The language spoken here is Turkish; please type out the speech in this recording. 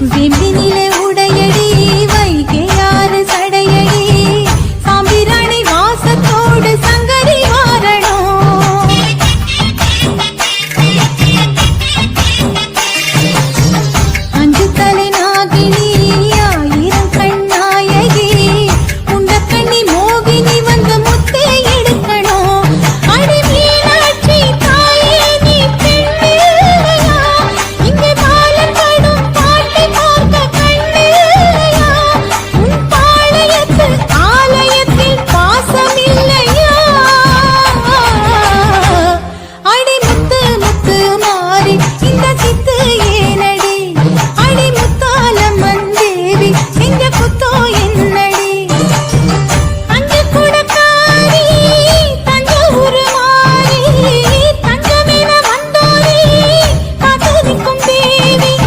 Zembini